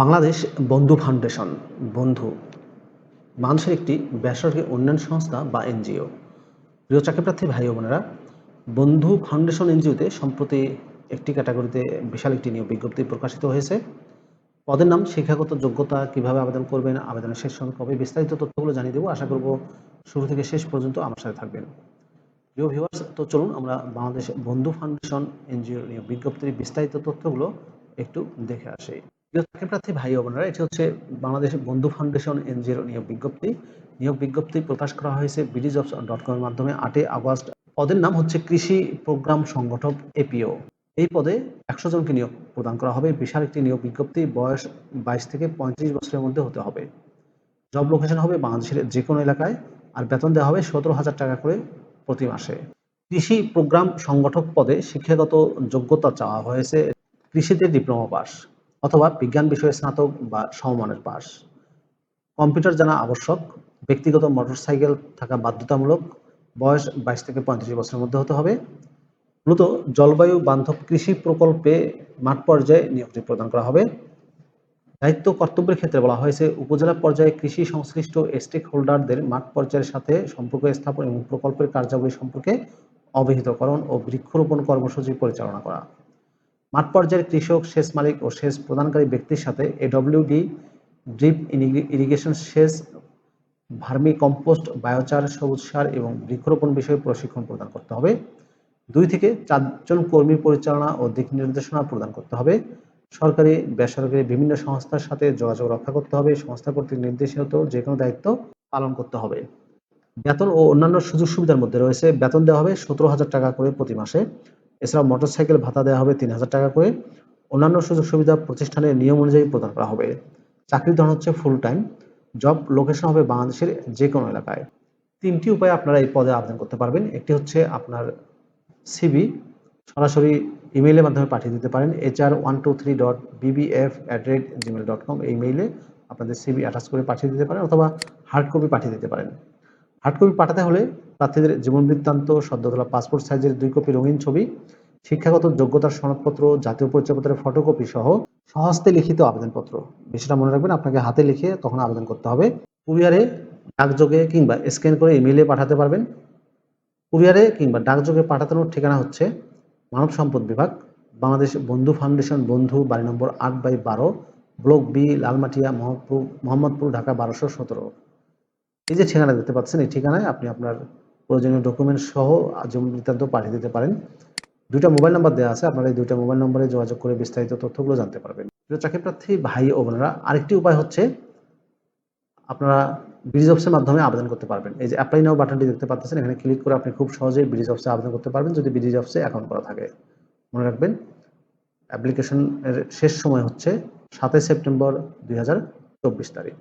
বাংলাদেশ বন্ধু ফাউন্ডেশন, বন্ধু। মানুষের একটি বেসরকারি উন্নয়ন সংস্থা বা এনজিও। প্রিয় চাকরিপ্রার্থী ভাই বোনেরা, বন্ধু ফাউন্ডেশন এনজিওতে সম্প্রতি একটি ক্যাটাগরিতে বিশাল একটি নিয়োগ বিজ্ঞপ্তি প্রকাশিত হয়েছে। পদের নাম, শিক্ষাগত যোগ্যতা কীভাবে আবেদন করবেন, আবেদনের শেষ সময় কবে বিস্তারিত তথ্যগুলো জানিয়ে দেবো, আশা করব শুরু থেকে শেষ পর্যন্ত আমার সাথে থাকবেন। প্রিয় ভিউয়ার্স তো চলুন আমরা বাংলাদেশ বন্ধু ফাউন্ডেশন এনজিও নিয়োগ বিজ্ঞপ্তির বিস্তারিত তথ্যগুলো একটু দেখে আসি। প্রিয় চাকরিপ্রার্থী ভাই বোনেরা, এটি হচ্ছে বাংলাদেশ বন্ধু ফাউন্ডেশন এনজিওর নিয়োগ বিজ্ঞপ্তি। নিয়োগ বিজ্ঞপ্তি প্রকাশ করা হয়েছে বিডি জবস ডট কমের মাধ্যমে আটই আগস্ট। পদের নাম হচ্ছে কৃষি প্রোগ্রাম সংগঠক এপিও। এই পদে একশো জনকে নিয়োগ প্রদান করা হবে। বিশাল একটি নিয়োগ বিজ্ঞপ্তি বয়স বাইশ থেকে পঁয়ত্রিশ বছরের মধ্যে হতে হবে। জব লোকেশন হবে বাংলাদেশের যে কোনো এলাকায় আর বেতন দেওয়া হবে সতেরো হাজার টাকা করে প্রতি মাসে। কৃষি প্রোগ্রাম সংগঠক পদে শিক্ষাগত যোগ্যতা চাওয়া হয়েছে কৃষিতে ডিপ্লোমা পাস। অথবা বিজ্ঞান বিষয়ে স্নাতক বা সমমানের পাস কম্পিউটার জানা আবশ্যক। ব্যক্তিগত মোটরসাইকেল থাকা বাধ্যতামূলক। বয়স বাইশ থেকে পঁয়ত্রিশ বছরের মধ্যে হতে হবে। মূলত জলবায়ু বান্ধব কৃষি প্রকল্পে মাঠ পর্যায়ে নিয়োগটি প্রদান করা হবে। দায়িত্ব কর্তব্যের ক্ষেত্রে বলা হয়েছে, উপজেলা পর্যায়ে কৃষি সংশ্লিষ্ট স্টেক হোল্ডারদের মাঠ পর্যায়ের সাথে সম্পর্ক স্থাপন এবং প্রকল্পের কার্যাবলী সম্পর্কে অবহিতকরণ ও বৃক্ষরোপণ কর্মসূচি পরিচালনা করা। মাঠ পর্যায়ের কৃষক, সেচ মালিক ও সেচ প্রদানকারী ব্যক্তির সাথে এডব্লিউডি ড্রিপ ইরিগেশন সেচ, ভার্মি কম্পোস্ট, বায়োচার, সবুজ সার এবং বৃক্ষরোপণ বিষয়ে প্রশিক্ষণ প্রদান করতে হবে। দুই থেকে চারজন কর্মী পরিচালনা ও দিক নির্দেশনা প্রদান করতে হবে। সরকারি, বেসরকারি বিভিন্ন সংস্থার সাথে যোগাযোগ রক্ষা করতে হবে। সংস্থা কর্তৃক নির্দেশিত যে কোনো দায়িত্ব পালন করতে হবে। বেতন ও অন্যান্য সুযোগ সুবিধার মধ্যে রয়েছে। বেতন দেওয়া হবে সতেরো হাজার টাকা করে প্রতি মাসে। এছাড়াও মোটরসাইকেল ভাতা দেওয়া হবে তিন হাজার টাকা করে। অন্যান্য সুযোগ সুবিধা প্রতিষ্ঠানের নিয়ম অনুযায়ী প্রদান করা হবে। চাকরির ধরন হচ্ছে ফুল টাইম জব লোকেশন হবে বাংলাদেশের যে কোনো এলাকায়। তিনটি উপায়ে আপনারা এই পদে আবেদন করতে পারবেন। একটি হচ্ছে আপনার সিবি সরাসরি ইমেইলের মাধ্যমে পাঠিয়ে দিতে পারেন। HR one two three dot BBF at rate Gmail dot com এই মেইলে আপনাদের সিবি অ্যাটাচ করে পাঠিয়ে দিতে পারেন অথবা হার্ড কপি পাঠিয়ে দিতে পারেন। হার্ড কপি পাঠাতে হলে প্রার্থীদের জীবন বৃত্তান্ত, সদ্যতলা পাসপোর্ট সাইজের দুই কপি রঙিন ছবি, শিক্ষাগত যোগ্যতার সনদপত্র, জাতীয় পরিচয়পত্রের ফটোকপি সহ সহস্তে লিখিত আবেদনপত্র। বিষয়টা মনে রাখবেন, আপনাকে হাতে লিখে তখন আবেদন করতে হবে। কুরিয়ারে ডাকযোগে কিংবা স্ক্যান করে ইমেইলে পাঠাতে পারবেন। কুরিয়ারে কিংবা ডাকযোগে পাঠানোর ঠিকানা হচ্ছে মানব সম্পদ বিভাগ, বাংলাদেশ বন্ধু ফাউন্ডেশন, বন্ধু, বাড়ি নম্বর আট বাই বারো, ব্লক বি, লালমাটিয়া মোহাম্মদপুর মোহাম্মদপুর, ঢাকা বারোশো সতেরো। এই যে ঠিকানা দেখতে পাচ্ছেন, এই ঠিকানায় আপনি আপনার প্রয়োজনীয় ডকুমেন্ট সহ জমি বৃত্তান্ত পাঠিয়ে দিতে পারেন। দুইটা মোবাইল নাম্বার দেওয়া আছে, আপনারা এই দুইটা মোবাইল নম্বরে যোগাযোগ করে বিস্তারিত তথ্যগুলো জানতে পারবেন। চাকরি প্রার্থী, ভাই ও বোনেরা, আরেকটি উপায় হচ্ছে আপনারা ব্রিজ অফিসের মাধ্যমে আবেদন করতে পারবেন। এই যে অ্যাপ্লাই নাও বাটনটি দেখতে পাচ্ছেন, এখানে ক্লিক করে আপনি খুব সহজেই ব্রিজ অফিসে আবেদন করতে পারবেন, যদি ব্রিজ অফিসে অ্যাকাউন্ট করা থাকে। মনে রাখবেন অ্যাপ্লিকেশনের শেষ সময় হচ্ছে সাতই সেপ্টেম্বর দুই হাজার চব্বিশ তারিখ।